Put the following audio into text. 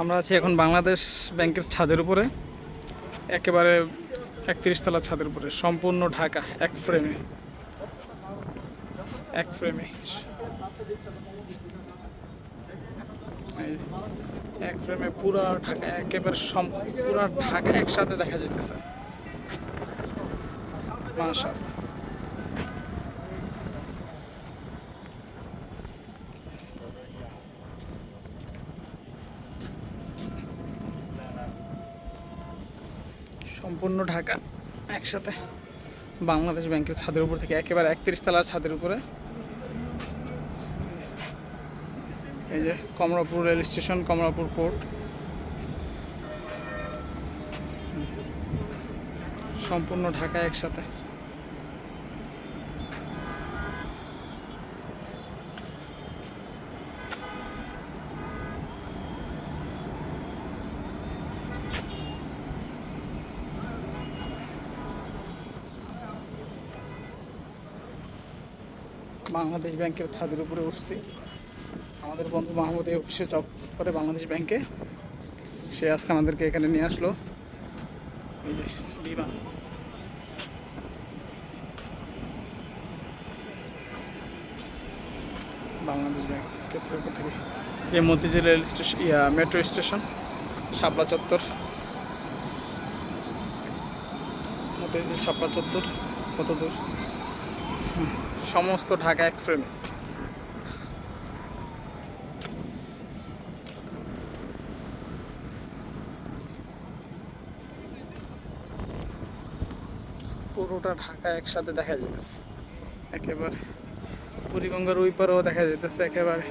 আমরা আছি এখন বাংলাদেশ ব্যাংকের ছাদের উপরে, একেবারে একত্রিশ তলা ছাদের উপরে, সম্পূর্ণ ঢাকা, এক ফ্রেমে এক ফ্রেমে এক ফ্রেমে পুরা ঢাকা, একেবারে সম, পুরা ঢাকা একসাথে দেখা যাইতেছে। মাশাআল্লাহ। সম্পূর্ণ ঢাকা একসাথে বাংলাদেশ ব্যাংকের ছাদের উপর থেকে একেবারে একত্রিশ তালার ছাদের উপরে। এই যে Kamalapur rail station, Kamalapur port. সম্পূর্ণ ঢাকা একসাথে। বাংলাদেশ ব্যাংকের ছাদের উপরে উঠছি। আমাদের বন্ধু মাহমুদ এই অফিসে জব করে বাংলাদেশ ব্যাংকে। সে আজকে আমাদেরকে এখানে নিয়ে আসলো। এই যে, বিমান। বাংলাদেশ উপর থেকে। যে মতিঝিল রেল স্টেশন ইয়া, মেট্রো স্টেশন, শাপলা চত্বর। মতিঝিল শাপলা চত্বর, কত দূর? সমস্ত ঢাকা এক ফ্রেমে পুরোটা ঢাকা একসাথে দেখা যেতেছে একেবারে বুড়িগঙ্গার ওই পারেও দেখা যেতেছে একেবারে